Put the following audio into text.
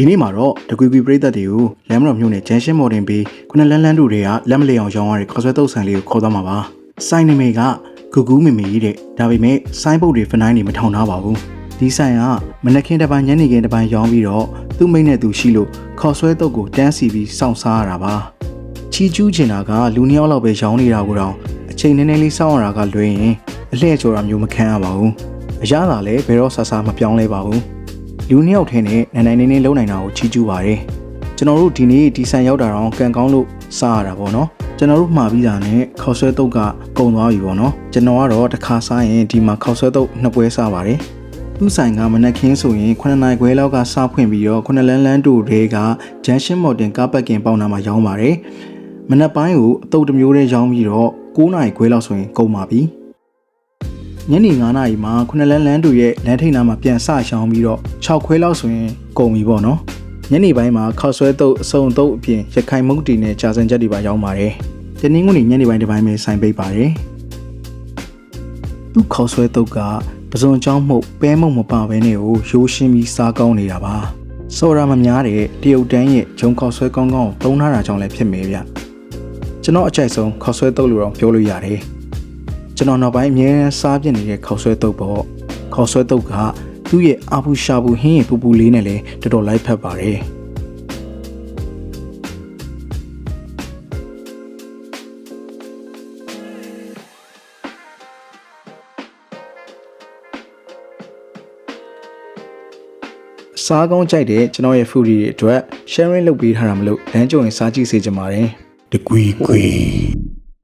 ဒီနေ့မှာတော့တကွီကွီပရိသတ်တွေကိုလမ်းမတော်မြို့နယ်ဂျန်ရှင်းမော်ဒင်ဘေးခုနလန်းလန်းတို့တွေကလက်မလျအောင်ရောင်းရတဲ့ခေါ်ဆွဲတုပ်ဆန်လေးကိုခေါ်သွားမှာပါစိုင်းနမေကဂူဂူးမီမီတဲ့ဒါပေမဲ့စိုင်းပုတ်တွေဖနိုင်းတွေမထောင်ထားပါဘူးဒီဆိုင်ကမနက်ခင်းတစ်ပိုင်းညနေခင်းတစ်ပိုင်းရောင်းပြီးတော့သူ့မိတ်နဲ့သူရှိလို့ခေါ်ဆွဲတုပ်ကိုတန်းစီပြီးစောင့်စားရတာပါချီကျူးချင်တာကလူနှစ်ယောက်လောက်ပဲရောင်းနေတာကိုတော့အချိန်နည်းနည်းလေးစောင့်ရတာကလွှဲရင်အလှည့်ကြော်တာမျိုးမခံရပါဘူးအရသာလည်းဘယ်တော့ဆဆမပြောင်းလဲပါဘူး လူနှစ်ယောက်ထင်းနဲ့နိုင်နိုင်နေနေလုံးနိုင်တာကိုချီးကျူးပါတယ်ကျွန်တော်တို့ဒီနေ့ဒီဆန်ရောက်တာတော့ကံကောင်းလို့စားရတာပေါ့နော်ကျွန်တော်တို့မှာပြီးတာနဲ့ခေါက်ဆွဲတုပ်ကကုံသွားပြီပေါ့နော်ကျွန်တော်ကတော့တစ်ခါစားရင်ဒီမှာခေါက်ဆွဲတုပ်နှစ်ပွဲစားပါတယ်သူ့ဆိုင်ကမနက်ခင်းဆိုရင်9နိုင်ခွဲလောက်ကစားဖွင့်ပြီးတော့9လန်းလန်းတူတွေကဂျန်ရှင်းမော်တင်ကားပတ်ကင်ပေါင်းနာမှာရောင်းပါတယ်မနက်ပိုင်းကိုအတုပ်တစ်မျိုးတည်းရောင်းပြီးတော့9နိုင်ခွဲလောက်ဆိုရင်ကုန်ပါပြီ ညနေ9နာရီမှာ9လန်းလန်းတူရဲ့လမ်းထိပ်နားမှာပြန်ဆရှောင်းပြီးတော့6ခွဲလောက်ဆိုရင်ကုန်ပြီပေါ့နော်ညနေပိုင်းမှာခောက်ဆွဲတုပ်အစုံတုပ်အပြင်ရခိုင်မုတ်တီနဲ့ကြာစံချက်တွေပါရောင်းပါတယ်တနင်္ဂနွေညနေပိုင်းတစ်ပိုင်းပဲဆိုင်ပိတ်ပါတယ်သူခောက်ဆွဲတုပ်ကပစုံချောင်းမှုတ်ပဲမုံမပါဘဲနဲ့ကိုရိုးရှင်းပြီးစားကောင်းနေတာပါစော်ရာမများတဲ့တရုတ်တန်းရဲ့ဂျုံခောက်ဆွဲကောင်းကောင်းကိုသုံးထားတာကြောင့်လည်းဖြစ်မယ်ဗျကျွန်တော်အကြိုက်ဆုံးခောက်ဆွဲတုပ်လို့တော့ပြောလို့ရတယ် ကျွန်တော်နောက်ပိုင်းအမြဲတမ်းစားပြစ်နေတဲ့ခောက်ဆွဲတုပ်ပေါ့ခောက်ဆွဲတုပ်ကသူ့ရဲ့အာဘူးရှာဘူးဟင်းရပူပူလေးနဲ့လည်းတော်တော်လိုက်ဖက်ပါတယ်စားကောင်းကြိုက်တဲ့ကျွန်တော်ရဲ့ foodie တွေအတွက် sharing လုပ်ပေးထားတာမလို့လမ်းကြုံရင်စားကြည့်စေချင်ပါတယ်တကွီကွီ